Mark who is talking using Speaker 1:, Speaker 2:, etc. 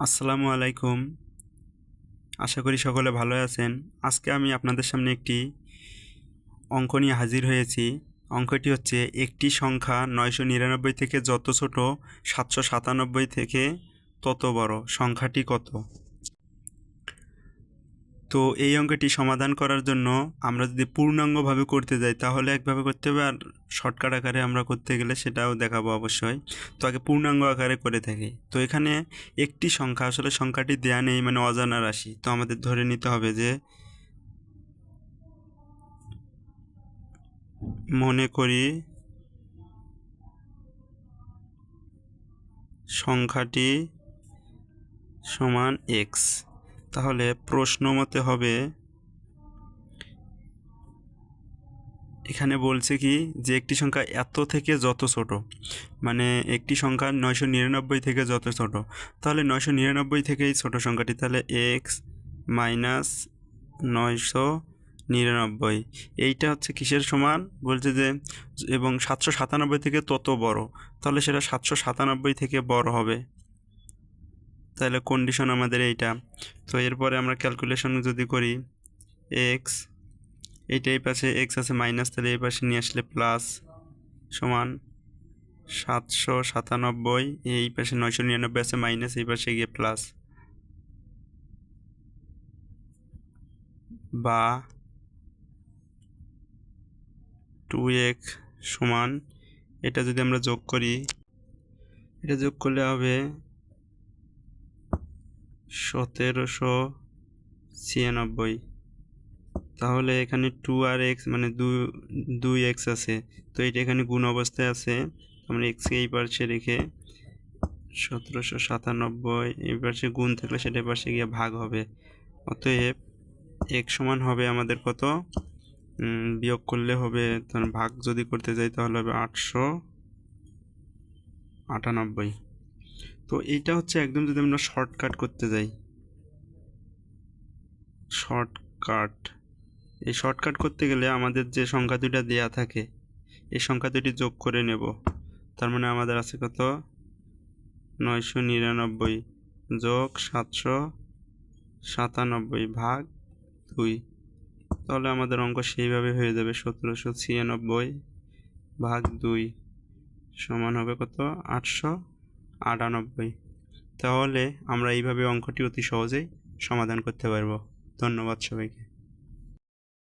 Speaker 1: আসসালামু আলাইকুম। আশা করি সকলে ভালো আছেন। আজকে আমি আপনাদের সামনে একটি অঙ্ক নিয়ে হাজির হয়েছি। অঙ্কটি হচ্ছে, একটি সংখ্যা নয়শো নিরানব্বই থেকে যত ছোট, সাতশো সাতানব্বই থেকে তত বড়। সংখ্যাটি কত? তো এই অঙ্কটি সমাধান করার জন্য আমরা যদি পূর্ণাঙ্গভাবে করতে যাই, তাহলে একভাবে করতে হবে আর শর্টকাট আকারে আমরা করতে গেলে সেটাও দেখাবো অবশ্যই। তো আগে পূর্ণাঙ্গ আকারে করে থাকি। তো এখানে একটি সংখ্যা, আসলে সংখ্যাটি দেয়া নেই মানে অজানা রাশি। তো আমাদের ধরে নিতে হবে যে মনে করি সংখ্যাটি সমান এক্স তাহলে প্রশ্ন মতে হবে, এখানে বলছে কি যে একটি সংখ্যা এত থেকে যত ছোট? মানে একটি সংখ্যা নয়শো নিরানব্বই থেকে যত ছোট? তাহলে নয়শো নিরানব্বই থেকেই ছোট সংখ্যাটি, তাহলে এক্স মাইনাস নয়শো নিরানব্বই। এইটা হচ্ছে কিসের সমান? বলছে যে, এবং সাতশো সাতানব্বই থেকে তত বড়। তাহলে সেটা সাতশো সাতানব্বই থেকে বড় হবে। তাহলে কন্ডিশন আমাদের এইটা। তো এরপরে আমরা ক্যালকুলেশন যদি করি এক্স এইটা এই পাশে এক্স আছে মাইনাস তাহলে এই পাশে নিয়ে আসলে প্লাস সমান সাতশো সাতানব্বই, এই পাশে নয়শো নিরানব্বই আছে মাইনাস এই পাশে গিয়ে প্লাস বা টু এক্স সমান, এটা যদি আমরা যোগ করি, এটা যোগ করলে হবে সতেরোশো ছিয়ানব্বই। তাহলে এখানে টু আর এক্স মানে দু দুই এক্স আছে। তো এটা এখানে গুণ অবস্থায় আছে। আমরা এক্সকে এই পাশে রেখে সতেরোশো সাতানব্বই এই পাশে গুণ থাকলে সেটা পাশে গিয়ে ভাগ হবে। অতএব এক সমান হবে আমাদের কত? বিয়োগ করলে হবে ভাগ যদি করতে যাই তাহলে হবে আটশো আটানব্বই। তো এইটা হচ্ছে একদম যদি আমরা শর্টকাট করতে যাই। শর্টকাট এই শর্টকাট করতে গেলে আমাদের যে সংখ্যা দুইটা দেয়া থাকে, এই সংখ্যা দুটি যোগ করে নেব। তার মানে আমাদের আছে কত? নয়শো নিরানব্বই যোগ সাতশো সাতানব্বই ভাগ দুই। তাহলে আমাদের অঙ্ক সেইভাবে হয়ে যাবে সতেরোশো ছিয়ানব্বই ভাগ দুই সমান হবে কত? আটশো আটানব্বই। তাহলে আমরা এইভাবে অঙ্কটি অতি সহজেই সমাধান করতে পারব। ধন্যবাদ সবাইকে।